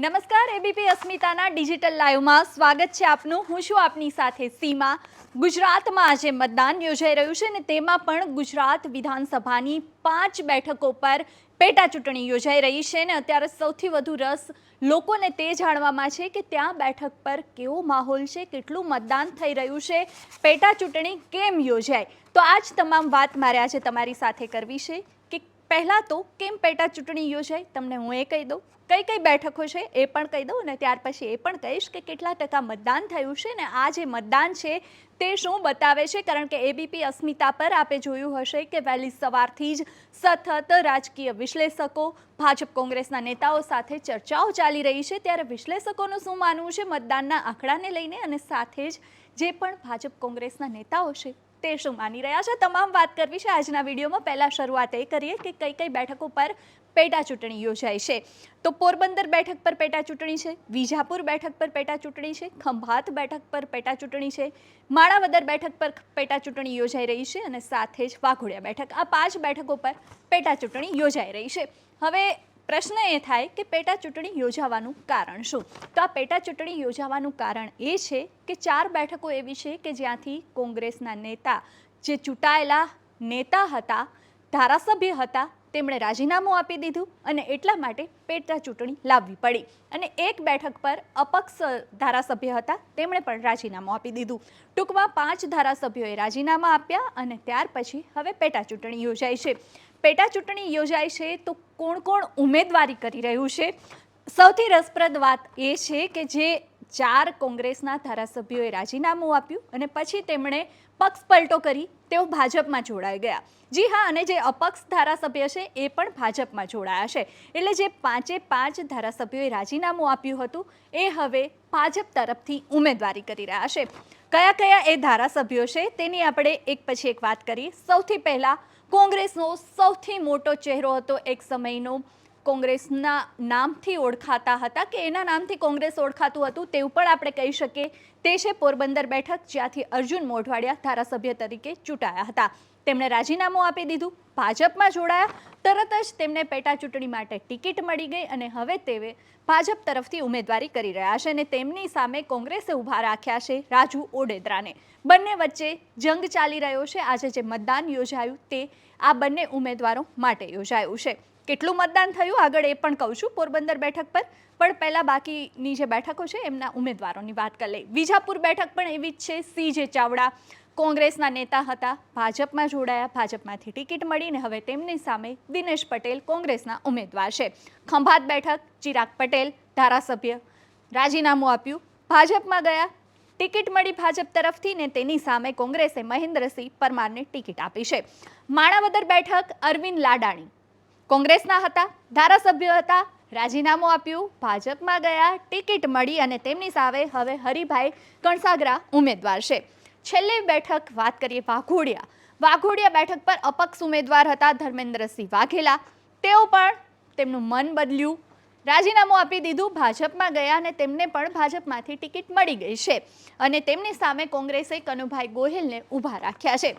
નમસ્કાર ABP અસ્મિતાના digital લાઈવમાં સ્વાગત છે આપનું. હું છું આપની સાથે સીમા. ગુજરાતમાં આજે મતદાન યોજાઈ રહ્યું છે અને તેમાં પણ ગુજરાત વિધાનસભાની પાંચ બેઠકો પર પેટા ચૂંટણી યોજાઈ રહી છે અને અત્યારે સૌથી વધુ રસ લોકોને તે જાણવામાં છે કે ત્યાં બેઠક પર કેવો માહોલ છે, કેટલું મતદાન થઈ રહ્યું છે, પેટા ચૂંટણી કેમ યોજાય તો આ જ તમામ વાત મારે આજે તમારી સાથે કરવી છે. પહેલાં તો કેમ પેટા ચૂંટણી યોજાય, તમને હું એ કહી દઉં. કઈ કઈ બેઠકો છે એ પણ કહી દઉં અને ત્યાર પછી એ પણ કહીશ કે કેટલા ટકા મતદાન થયું છે ને આ જે મતદાન છે તે શું બતાવે છે? કારણ કે એબીપી અસ્મિતા પર આપે જોયું હશે કે વહેલી સવારથી જ સતત રાજકીય વિશ્લેષકો, ભાજપ કોંગ્રેસના નેતાઓ સાથે ચર્ચાઓ ચાલી રહી છે. ત્યારે વિશ્લેષકોનું શું માનવું છે? મતદાનના આંકડાને લઈને અને સાથે જ જે પણ ભાજપ કોંગ્રેસના નેતાઓ છે તે શું માની રહ્યા છે? તમામ વાત કરવી છે. આજના વિડીયોમાં પહેલાં શરૂઆત એ કરીએ કે કઈ કઈ બેઠકો પર પેટા ચૂંટણી યોજાય છે. તો પોરબંદર બેઠક પર પેટા ચૂંટણી છે. વિજાપુર બેઠક પર પેટા ચૂંટણી છે. ખંભાત બેઠક પર પેટા ચૂંટણી છે. માણાવદર બેઠક પર પેટા ચૂંટણી યોજાઈ રહી છે અને સાથે જ વાઘોડિયા બેઠક. આ પાંચ બેઠકો પર પેટા ચૂંટણી યોજાઈ રહી છે. હવે પ્રશ્ન એ થાય કે પેટા ચૂંટણી યોજાવાનું કારણ શું? તો આ પેટા ચૂંટણી યોજાવાનું કારણ એ છે કે ચાર બેઠકો એવી છે કે જ્યાંથી કોંગ્રેસના નેતા જે ચૂંટાયેલા નેતા હતા, ધારાસભ્ય હતા, તેમણે રાજીનામું આપી દીધું અને એટલા માટે પેટા ચૂંટણી લાવવી પડી. અને એક બેઠક પર અપક્ષ ધારાસભ્ય હતા, તેમણે પણ રાજીનામું આપી દીધું. ટૂંકમાં પાંચ ધારાસભ્યોએ રાજીનામા આપ્યા અને ત્યાર પછી હવે પેટા ચૂંટણી યોજાય છે. પેટા ચૂંટણી યોજાય છે, તો કોણ કોણ ઉમેદવારી કરી રહ્યું છે? સૌથી રસપ્રદ વાત એ છે કે જે ચાર કોંગ્રેસના ધારાસભ્યોએ રાજીનામું આપ્યું અને પછી તેમણે પક્ષ પલટો કરી, તેઓ ભાજપમાં જોડાઈ ગયા. જી હા, અને જે અપક્ષ ધારાસભ્ય છે, એ પણ ભાજપમાં જોડાયા છે. એટલે જે પાંચે પાંચ ધારાસભ્યોએ રાજીનામું આપ્યું હતું, એ હવે ભાજપ તરફથી ઉમેદવારી કરી રહ્યા છે. કયા કયા એ ધારાસભ્યો છે, તેની આપણે એક પછી એક વાત કરી. સૌથી પહેલાં કોંગ્રેસનો સૌથી મોટો ચહેરો હતો એક સમયનો. કોંગ્રેસના નામથી ઓળખાતા હતા કે એના નામથી કોંગ્રેસ ઓળખાતું હતું તેવું પણ આપણે કહી શકીએ. તે છે પોરબંદર બેઠક જ્યાંથી અર્જુન મોઢવાડિયા ધારાસભ્ય તરીકે ચૂંટાયા હતા. તેમણે રાજીનામું આપી દીધું, ભાજપમાં જોડાયા, તરત જ તેમને પેટા ચૂંટણી માટે ટિકિટ મળી ગઈ અને હવે તેવે ભાજપ તરફથી ઉમેદવારી કરી રહ્યા છે અને તેમની સામે કોંગ્રેસે ઊભા રાખ્યા છે રાજુ ઓડેદરાને. બંને વચ્ચે જંગ ચાલી રહ્યો છે. આજે જે મતદાન યોજાયું તે આ બંને ઉમેદવારો માટે યોજાયું છે. કેટલું મતદાન થયું? આગળ એ પણ કહું છું, પોરબંદર બેઠક પર. પણ પહેલાં બાકીની જે બેઠકો છે, એમના ઉમેદવારોની વાત કરી લઈ વિજાપુર બેઠક પણ એવી જ છે, સી જે ચાવડા કોંગ્રેસના નેતા હતા. ભાજપમાં જોડાયા, ભાજપમાંથી ટિકિટ મળીને હવે તેમની સામે દિનેશ પટેલ કોંગ્રેસના ઉમેદવાર છે. ખંભાત બેઠક, ચિરાગ પટેલ, ધારાસભ્ય રાજીનામું આપ્યું. ભાજપમાં ગયા, ટિકિટ મળી ભાજપ તરફથી ને તેની સામે કોંગ્રેસે મહેન્દ્રસિંહ પરમારને ટિકિટ આપી છે. માણાવદર બેઠક, અરવિંદ લાડાણી. કોંગ્રેસના હતા, ધારાસભ્ય હતા, રાજીનામું આપ્યું, ભાજપમાં ગયા, ટિકિટ મળી અને તેમની સામે હવે હરિભાઈ કણસાગરા ઉમેદવાર છે. છેલ્લી બેઠક, વાત કરીએ વાઘોડિયા. વાઘોડિયા બેઠક પર અપક્ષ ઉમેદવાર હતા ધર્મેન્દ્રસિંહ વાઘેલા. તેઓ પણ તેમનું મન બદલ્યું. રાજીનામું આપી દીધું, ભાજપમાં ગયા અને તેમને પણ ભાજપમાંથી ટિકિટ મળી ગઈ છે. અને તેમની સામે કોંગ્રેસે કનુભાઈ ગોહિલને ઊભા રાખ્યા છે.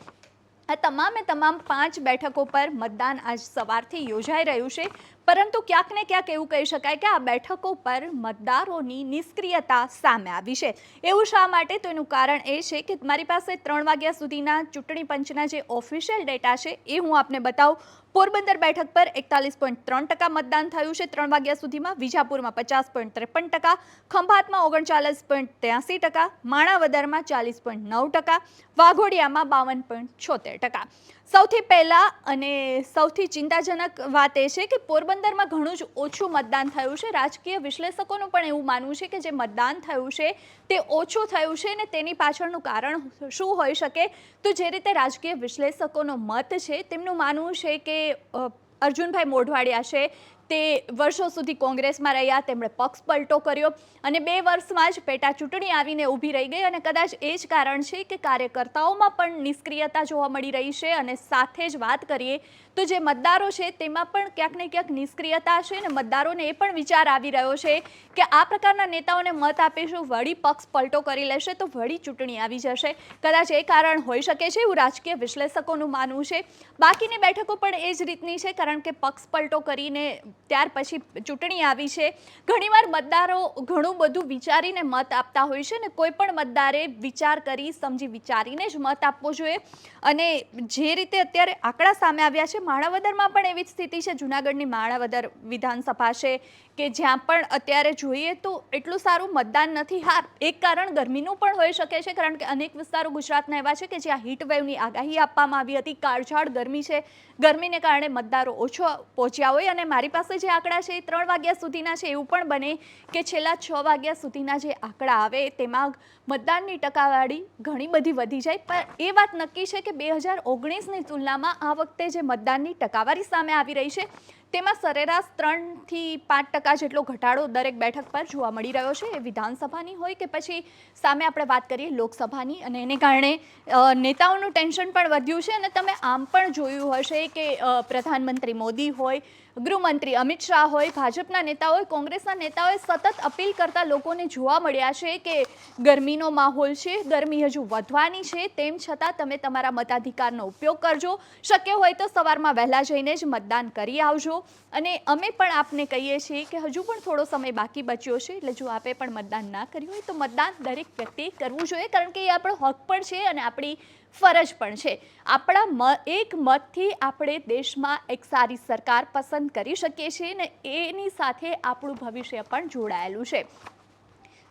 આ તમામે તમામ પાંચ બેઠકો પર મતદાન આજ સવારથી યોજાઈ રહ્યું છે. પરંતુ ક્યાંક ક્યાંક એવું કહી શકાય કે આ બેઠકો પર મતદારોની નિષ્ક્રિયતા સામે આવી છે. એવું શા માટે? તો એનું કારણ એ છે કે મારી પાસે ત્રણ વાગ્યા સુધીના ચૂંટણી પંચના જે ઓફિશિયલ ડેટા છે, એ હું આપને બતાવું. પોરબંદર બેઠક પર એકતાલીસ પોઈન્ટ ત્રણ ટકા મતદાન થયું છે. ત્રણ વાગ્યા સુધીમાં વિજાપુરમાં પચાસ પોઈન્ટ ત્રેપન ટકા, ખંભાતમાં ઓગણચાલીસ પોઈન્ટ ત્યાસી ટકા, માણાવદરમાં ચાલીસ પોઈન્ટ નવ ટકા, વાઘોડિયામાં બાવન પોઈન્ટ છોતેર ટકા. સૌથી પહેલાં અને સૌથી ચિંતાજનક વાત એ છે કે પોરબંદરમાં ઘણું જ ઓછું મતદાન થયું છે. રાજકીય વિશ્લેષકોનું પણ એવું માનવું છે કે જે મતદાન થયું છે તે ઓછું થયું છે ને તેની પાછળનું કારણ શું હોઈ શકે? તો જે રીતે રાજકીય વિશ્લેષકોનો મત છે તેમનું માનવું છે કે અ, અર્જુનભાઈ મોઢવાડિયા છે. તે વર્ષો સુધી કોંગ્રેસમાં રહ્યા, તેમણે પક્ષ પલટો કર્યો અને બે વર્ષમાં જ પેટા ચૂંટણી આવીને ઊભી રહી ગઈ અને કદાચ એ જ કારણ છે કે કાર્યકર્તાઓમાં પણ નિષ્ક્રિયતા જોવા મળી રહી છે અને સાથે જ વાત કરીએ તો જે મતદારો છે તેમાં પણ ક્યાંક ને ક્યાંક નિષ્ક્રિયતા છે અને મતદારોને એ પણ વિચાર આવી રહ્યો છે કે આ પ્રકારના નેતાઓને મત આપીશું વળી પક્ષ પલટો કરી લેશે તો વળી ચૂંટણી આવી જશે. કદાચ એ કારણ હોઈ શકે છે એવું રાજકીય વિશ્લેષકોનું માનવું છે. બાકીની બેઠકો પણ એ જ રીતની છે કારણ કે પક્ષ પલટો કરીને ત્યાર પછી ચૂંટણી આવી છે. ઘણીવાર મતદારો ઘણું બધું વિચારીને મત આપતા હોય છે ને કોઈ પણ મતદારે વિચાર કરી, સમજી, વિચારીને જ મત આપવો જોઈએ. અને જે રીતે અત્યારે આંકડા સામે આવ્યા છે, માણાવદરમાં પણ એવી જ સ્થિતિ છે. જુનાગઢની માણાવદર વિધાનસભા છે કે જ્યાં પણ અત્યારે જોઈએ તો એટલું સારું મતદાન નથી. હા, એક કારણ ગરમીનું પણ હોઈ શકે છે, કારણ કે અનેક વિસ્તારો ગુજરાતના એવા છે કે જ્યાં હીટવેવની આગાહી આપવામાં આવી હતી. કાળઝાળ ગરમી છે. ગરમીને કારણે મતદારો ઓછો પહોંચ્યા હોય અને મારી પાસે જે આંકડા છે એ ત્રણ વાગ્યા સુધીના છે, એવું પણ બને કે છેલ્લા છ વાગ્યા સુધીના જે આંકડા આવે, તેમાં મતદાનની ટકાવારી ઘણી બધી વધી જાય. પણ એ વાત નક્કી છે કે બે હજાર ઓગણીસની તુલનામાં આ વખતે જે મતદાનની ટકાવારી સામે આવી રહી છે તેમાં સરેરાશ ત્રણથી પાંચ ટકા જેટલો ઘટાડો દરેક બેઠક પર જોવા મળી રહ્યો છે. એ વિધાનસભાની હોય કે પછી સામે આપણે વાત કરીએ લોકસભાની અને એને કારણે નેતાઓનું ટેન્શન પણ વધ્યું છે અને તમે આમ પણ જોયું હશે કે પ્રધાનમંત્રી મોદી હોય, ગૃહમંત્રી અમિત શાહ હોય, ભાજપના નેતાઓએ કોંગ્રેસના નેતાઓએ સતત અપીલ કરતા લોકોને જોવા મળ્યા છે કે ગરમીનો માહોલ છે, ગરમી હજુ વધવાની છે. તેમ છતાં તમે તમારા મતાધિકારનો ઉપયોગ કરજો. શક્ય હોય તો સવારમાં વહેલા જઈને જ મતદાન કરી આવજો. અને અમે પણ આપને કહીએ છીએ કે હજુ પણ થોડો સમય બાકી બચ્યો છે, એટલે જો આપે પણ મતદાન ના કર્યું હોય તો મતદાન દરેક વ્યક્તિએ કરવું જોઈએ, કારણ કે એ આપણો હક પણ છે અને આપણી ફરજ પણ છે. આપણા એક મતથી આપણે દેશમાં એક સારી સરકાર પસંદ કરી શકીએ છીએ ને એની સાથે આપણું ભવિષ્ય પણ જોડાયેલું છે.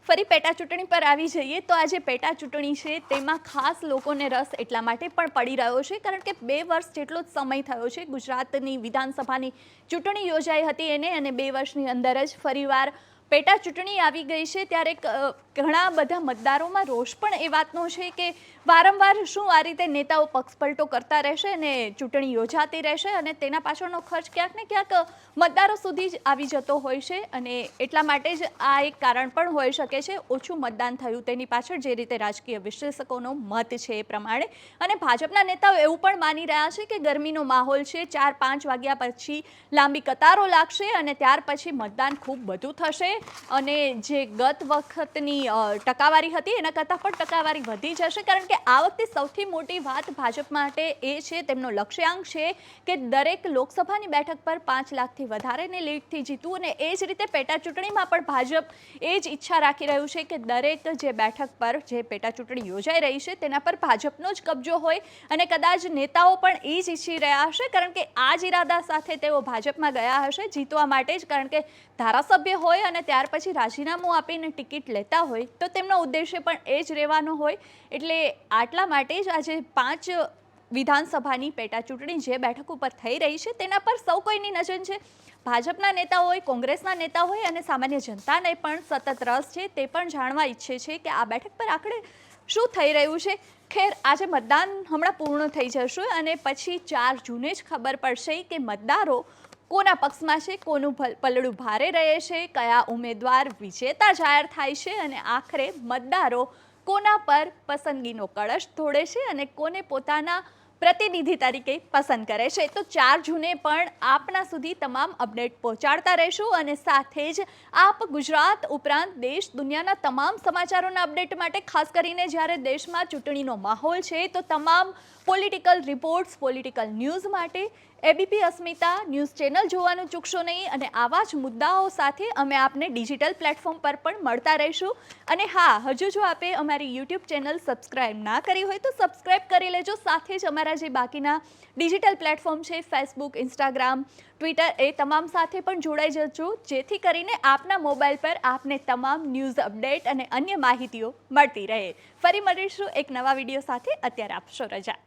ફરી પેટા ચૂંટણી પર આવી જઈએ તો આજે પેટા ચૂંટણી છે, તેમાં ખાસ લોકોને રસ એટલા માટે પણ પડી રહ્યો છે, કારણ કે બે વર્ષ જેટલો જ સમય થયો છે, ગુજરાતની વિધાનસભાની ચૂંટણી યોજાઈ હતી એને અને બે વર્ષની અંદર જ ફરીવાર પેટા ચૂંટણી આવી ગઈ છે ત્યારે ઘણા બધા મતદારોમાં રોષ પણ એ વાતનો છે કે વારંવાર શું આ રીતે નેતાઓ પક્ષપલટો કરતા રહેશે અને ચૂંટણી યોજાતી રહેશે અને તેના પાછળનો ખર્ચ ક્યાંક ને ક્યાંક મતદારો સુધી જ આવી જતો હોય છે અને એટલા માટે જ આ એક કારણ પણ હોઈ શકે છે ઓછું મતદાન થયું તેની પાછળ જે રીતે રાજકીય વિશ્લેષકોનો મત છે એ પ્રમાણે. અને ભાજપના નેતાઓ એવું પણ માની રહ્યા છે કે ગરમીનો માહોલ છે, ચાર પાંચ વાગ્યા પછી લાંબી કતારો લાગશે અને ત્યાર પછી મતદાન ખૂબ બધું થશે. અને જે ગત વખતની ટકાવારી હતી, એના કરતાં પણ ટકાવારી વધી જશે. કારણ કે આ વખતે સૌથી મોટી વાત ભાજપ માટે એ છે, તેમનો લક્ષ્યાંક છે કે દરેક લોકસભાની બેઠક પર પાંચ લાખથી વધારેની લીડથી જીતવું અને એ જ રીતે પેટા ચૂંટણીમાં પણ ભાજપ એ જ ઈચ્છા રાખી રહ્યું છે કે દરેક જે બેઠક પર જે પેટા ચૂંટણી યોજાઈ રહી છે, તેના પર ભાજપનો જ કબજો હોય. અને કદાચ નેતાઓ પણ એ જ ઈચ્છી રહ્યા હશે, કારણ કે આ જ ઈરાદા સાથે તેઓ ભાજપમાં ગયા હશે જીતવા માટે જ. કારણ કે ધારાસભ્ય હોય અને ત્યાર પછી રાજીનામું આપીને ટિકિટ લેતા હોય તો તેમનો ઉદ્દેશ્ય પણ એ જ રહેવાનો હોય. એટલે આટલા માટે જ આજે પાંચ વિધાનસભાની પેટા ચૂંટણી જે બેઠક ઉપર થઈ રહી છે તેના પર સૌ કોઈની નજર છે. ભાજપના નેતા હોય, કોંગ્રેસના નેતા હોય અને સામાન્ય જનતાને પણ સતત રસ છે તે પણ જાણવા ઈચ્છે છે કે આ બેઠક પર આખરે શું થઈ રહ્યું છે. ખેર, આજે મતદાન હમણાં પૂર્ણ થઈ જશે અને પછી ચાર જૂને જ ખબર પડશે કે મતદારો કોના પક્ષમાં છે, કોનું પલડું ભારે રહે છે, કયા ઉમેદવાર વિજેતા જાહેર થાય છે અને આખરે મતદારો કોના પર પસંદગીનો કળશ ધોડે છે અને કોને પોતાના પ્રતિનિધિ તરીકે પસંદ કરે છે. તો ચાર જૂને પણ આપના સુધી તમામ અપડેટ પહોંચાડતા રહીશું અને સાથે જ આપ ગુજરાત ઉપરાંત દેશ દુનિયાના તમામ સમાચારોના અપડેટ માટે ખાસ કરીને જ્યારે દેશમાં ચૂંટણીનો માહોલ છે, તો તમામ પોલિટિકલ રિપોર્ટ્સ, પોલિટિકલ ન્યૂઝ માટે એબીપી અસ્મિતા ન્યૂઝ ચેનલ જોવાનું ચૂકશો નહીં અને આવા જ મુદ્દાઓ સાથે અમે આપને ડિજિટલ પ્લેટફોર્મ પર પણ મળતા રહીશું. અને હા, હજુ જો આપે અમારી યુટ્યુબ ચેનલ સબસ્ક્રાઇબ ના કરી હોય તો સબસ્ક્રાઇબ કરી લેજો. સાથે જ અમારા જે બાકીના ડિજિટલ પ્લેટફોર્મ છે, ફેસબુક, ઇન્સ્ટાગ્રામ, ટ્વિટર, એ તમામ સાથે પણ જોડાઈ જજો. જેથી કરીને આપના મોબાઈલ પર આપને તમામ ન્યૂઝ અપડેટ અને અન્ય માહિતીઓ મળતી રહે. ફરી મળીશું એક નવા વીડિયો સાથે. અત્યારે આપશો રજા.